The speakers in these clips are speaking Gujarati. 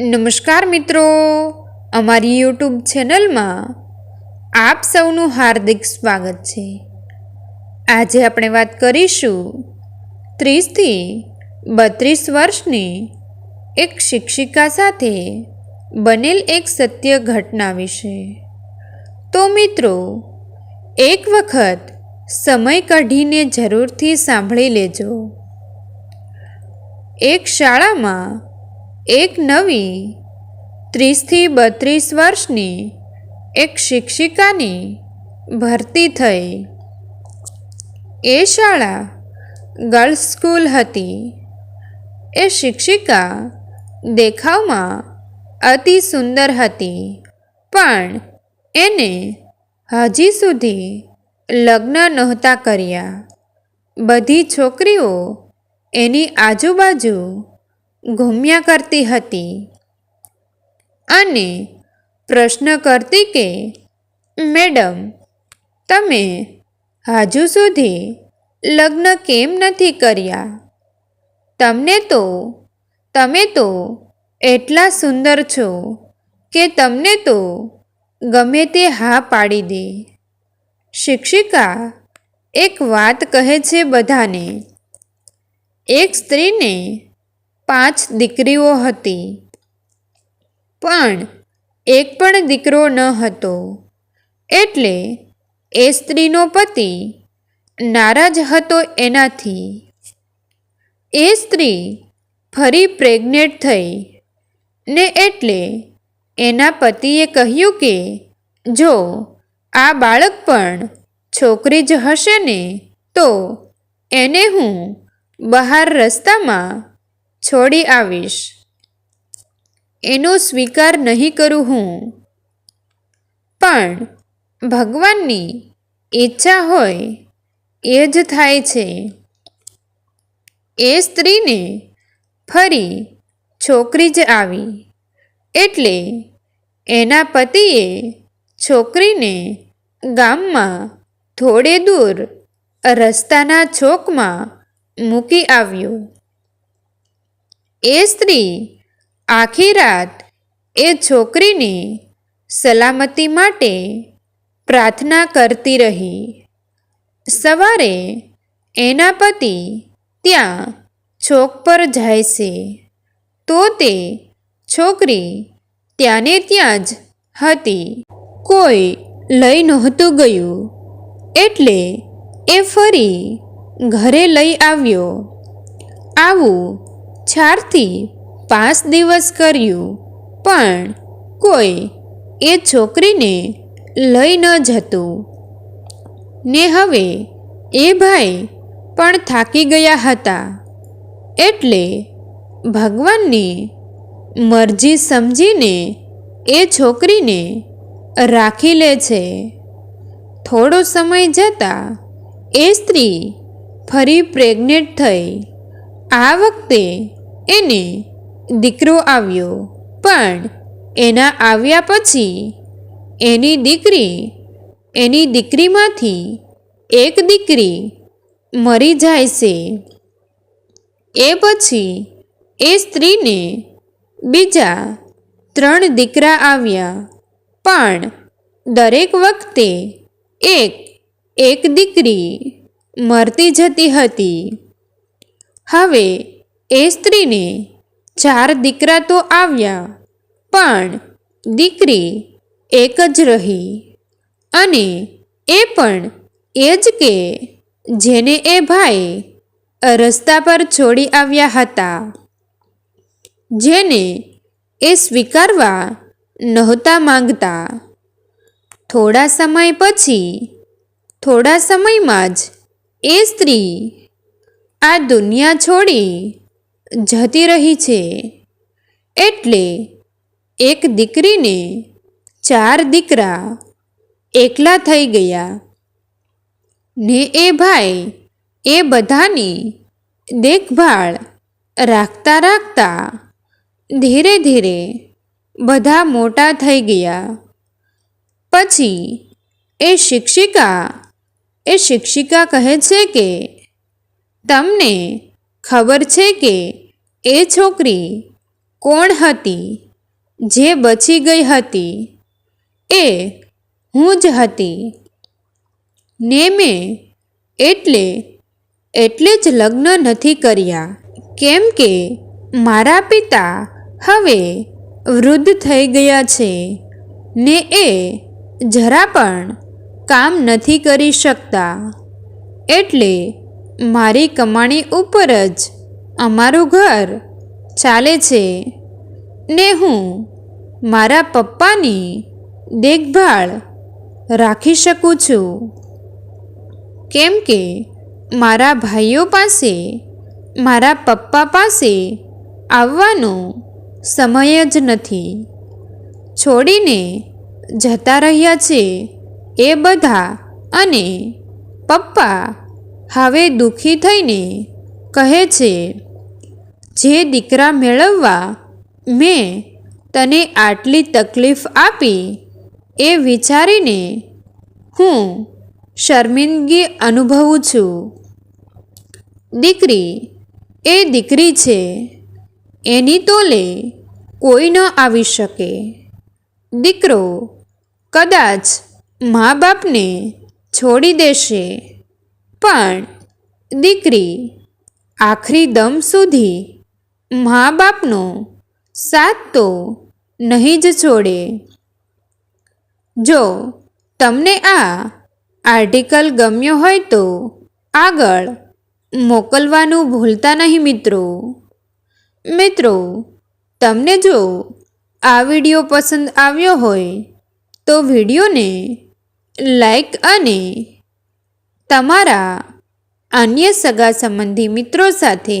નમસ્કાર મિત્રો. અમારી યુટ્યુબ ચેનલમાં આપ સૌનું હાર્દિક સ્વાગત છે. આજે આપણે વાત કરીશું ત્રીસથી બત્રીસ વર્ષની એક શિક્ષિકા સાથે બનેલ એક સત્ય ઘટના વિશે. તો મિત્રો, એક વખત સમય કાઢીને જરૂરથી સાંભળી લેજો. એક શાળામાં એક નવી, ત્રીસથી બત્રીસ વર્ષની એક શિક્ષિકાની ભરતી થઈ. એ શાળા ગર્લ્સ સ્કૂલ હતી. એ શિક્ષિકા દેખાવમાં અતિ સુંદર હતી, પણ એને હજી સુધી લગ્ન નહોતા કર્યા. બધી છોકરીઓ એની આજુબાજુ ઘૂમ્યા કરતી હતી અને પ્રશ્ન કરતી કે, મેડમ, તમે હજુ સુધી લગ્ન કેમ નથી કર્યા? તમને તો, તમે તો એટલા સુંદર છો કે તમને તો ગમે તે હા પાડી દે. શિક્ષિકા એક વાત કહે છે બધાને. એક સ્ત્રીને પાંચ દીકરીઓ હતી. પણ એક પણ દીકરો ન હતો. એટલે એ સ્ત્રીનો પતિ નારાજ હતો એનાથી. એ સ્ત્રી ફરી પ્રેગ્નેટ થઈ ને એટલે એના પતિએ કહ્યું કે, જો આ બાળક પણ છોકરી જ હશે ને, તો એને હું બહાર રસ્તામાં છોડી આવીશ. એનો સ્વીકાર નહીં કરું હું. પણ ભગવાનની ઈચ્છા હોય એ જ થાય છે. એ સ્ત્રીને ફરી છોકરી જ આવી. એટલે એના પતિએ છોકરીને ગામમાં થોડે દૂર રસ્તાના ચોકમાં મૂકી આવ્યું. એ સ્ત્રી આખી રાત એ છોકરીની સલામતી માટે પ્રાર્થના કરતી રહી. સવારે એના પતિ ત્યાં ચોક પર જાય છે. તો તે છોકરી ત્યાંને ત્યાં જ હતી. કોઈ લઈ નહોતું ગયું. એટલે એ ફરી ઘરે લઈ આવ્યો. આવું ચારથી પાંચ દિવસ કર્યું. પણ કોઈ એ છોકરીને લઈ ન જતું. ને હવે એ ભાઈ પણ થાકી ગયા હતા. એટલે ભગવાનની મરજી સમજીને એ છોકરીને રાખી લે છે. થોડો સમય જતાં એ સ્ત્રી ફરી પ્રેગ્નેન્ટ થઈ. આ વખતે એને દીકરો આવ્યો. પણ એના આવ્યા પછી એની દીકરી, એની દીકરીમાંથી એક દીકરી મરી જાય છે. એ પછી એ સ્ત્રીને બીજા ત્રણ દીકરા આવ્યા. પણ દરેક વખતે એક એક દીકરી મરતી જતી હતી. હવે એ સ્ત્રીને ચાર દીકરા તો આવ્યા, પણ દીકરી એક જ રહી. અને એ પણ એ જ કે, જેને એ ભાઈ રસ્તા પર છોડી આવ્યા હતા, જેને એ સ્વીકારવા નહોતા માંગતા. થોડા સમય પછી, થોડા સમયમાં જ એ સ્ત્રી આ દુનિયા છોડી જતી રહી છે. એટલે એક દીકરીને ચાર દીકરા એકલા થઈ ગયા. ને એ ભાઈ એ બધાની દેખભાળ રાખતા રાખતા ધીરે ધીરે બધા મોટા થઈ ગયા. પછી એ શિક્ષિકા એ શિક્ષિકા કહે છે કે, તમને ખબર છે કે એ છોકરી કોણ હતી? જે બચી ગઈ હતી? એ હું જ હતી. ને મેં એટલે એટલે જ લગ્ન નથી કર્યા. કેમ કે મારા પિતા હવે વૃદ્ધ થઈ ગયા છે. ને એ જરા પણ કામ નથી કરી શકતા. એટલે મારી કમાણી ઉપર જ અમારું ઘર ચાલે છે. ને હું મારા પપ્પાની દેખભાળ રાખી શકું છું. કેમ કે મારા ભાઈઓ પાસે, મારા પપ્પા પાસે આવવાનો સમય જ નથી. છોડીને જતા રહ્યા છે એ બધા અને પપ્પા હવે દુઃખી થઈને કહે છે જે દીકરા મેળવવા મેં તને આટલી તકલીફ આપી એ વિચારીને હું શર્મિંદગી અનુભવું છું. દીકરી, એ દીકરી છે, એની તોલે કોઈ ન આવી શકે. દીકરો કદાચ મા બાપને છોડી દેશે, પણ દીકરી આખરી દમ સુધી મા બાપનો સાથ તો નહીં જ છોડે. જો તમને આ આર્ટિકલ ગમ્યો હોય તો આગળ મોકલવાનું ભૂલતા નહીં મિત્રો. મિત્રો, તમને જો આ વીડિયો પસંદ આવ્યો હોય તો વિડીયોને લાઈક અને તમારા અન્ય સગા સંબંધી મિત્રો સાથે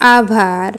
આભાર.